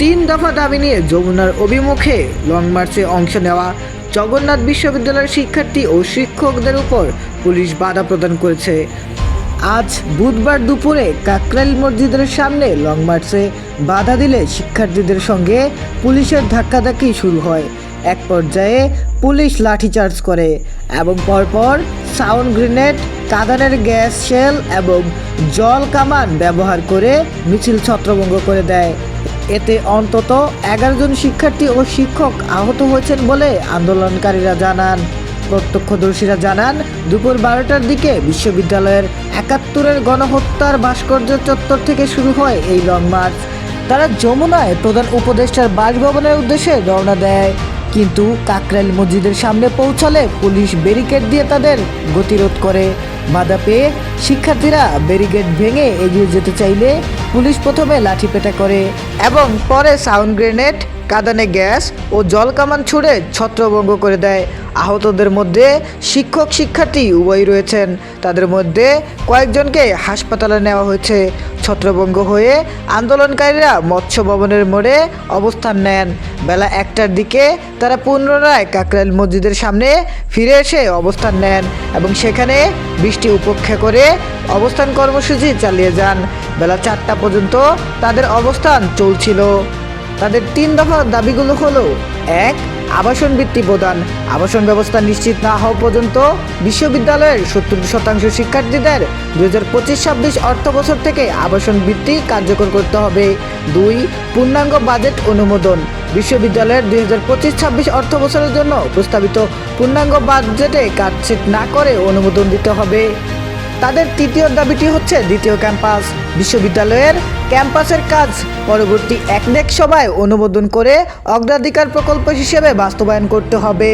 তিন দফা দাবি নিয়ে যমুনার অভিমুখে লং মার্চে অংশ নেওয়া জগন্নাথ বিশ্ববিদ্যালয়ের শিক্ষার্থী ও শিক্ষকদের উপর পুলিশ বাধা প্রদান করেছে। আজ বুধবার দুপুরে কাকরাইল মসজিদের সামনে লং মার্চে বাধা দিলে শিক্ষার্থীদের সঙ্গে পুলিশের ধাক্কাধাক্কি শুরু হয়। এক পর্যায়ে পুলিশ লাঠিচার্জ করে এবং পরপর সাউন্ড গ্রেনেড, কাঁদানের গ্যাস, শেল এবং জল কামান ব্যবহার করে মিছিল ছত্রভঙ্গ করে দেয়। এতে অন্তত এগারো জন শিক্ষার্থী ও শিক্ষক আহত হয়েছেন বলে আন্দোলনকারীরা জানান। প্রত্যক্ষদর্শীরা জানান, দুপুর বারোটার দিকে বিশ্ববিদ্যালয়ের একাত্তরের গণহত্যার ভাস্কর্য চত্বর থেকে শুরু হয় এই লং মার্চ। তারা যমুনায় প্রধান উপদেষ্টার বাসভবনের উদ্দেশ্যে রওনা দেয়। কিন্তু কাকরাইল মসজিদের সামনে পৌঁছালে পুলিশ ব্যারিকেড দিয়ে তাদের গতিরোধ করে। বাধা পেয়ে শিক্ষার্থীরা ব্যারিকেড ভেঙে এগিয়ে যেতে চাইলে পুলিশ প্রথমে লাঠিপেটা করে এবং পরে সাউন্ড গ্রেনেড, কাদানে গ্যাস ও জল কামান ছুড়ে ছত্রভঙ্গ করে দেয়। আহতদের মধ্যে শিক্ষক শিক্ষার্থী উভয়ই রয়েছেন। তাদের মধ্যে কয়েকজনকে হাসপাতালে নেওয়া হয়েছে। ছত্রভঙ্গ হয়ে আন্দোলনকারীরা মৎস্য ভবনের মোড়ে অবস্থান নেন। বেলা একটার দিকে তারা পুনরায় কাকরাইল মসজিদের সামনে ফিরে এসে অবস্থান নেন এবং সেখানে বৃষ্টি উপেক্ষা করে অবস্থান কর্মসূচি চালিয়ে যান। বেলা চারটা পর্যন্ত তাদের অবস্থান চলছিল। তাদের তিন দফা দাবিগুলো হলো, এক আবাসন বৃত্তি প্রদান আবাসন ব্যবস্থা নিশ্চিত না হওয়া পর্যন্ত বিশ্ববিদ্যালয়ের সত্তর শতাংশ শিক্ষার্থীদের দু হাজার পঁচিশ ছাব্বিশ অর্থ বছর থেকে আবাসন বৃত্তি কার্যকর করতে হবে। দুই, পূর্ণাঙ্গ বাজেট অনুমোদন। বিশ্ববিদ্যালয়ের দুই হাজার পঁচিশ ছাব্বিশ অর্থ বছরের জন্য প্রস্তাবিত পূর্ণাঙ্গ বাজেটে কাটছেট না করে অনুমোদন দিতে হবে। তাদের তৃতীয় দাবিটি হচ্ছে দ্বিতীয় ক্যাম্পাস। বিশ্ববিদ্যালয়ের ক্যাম্পাসের কাজ পরবর্তী একনেক সভায় অনুমোদন করে অগ্রাধিকার প্রকল্প হিসেবে বাস্তবায়ন করতে হবে।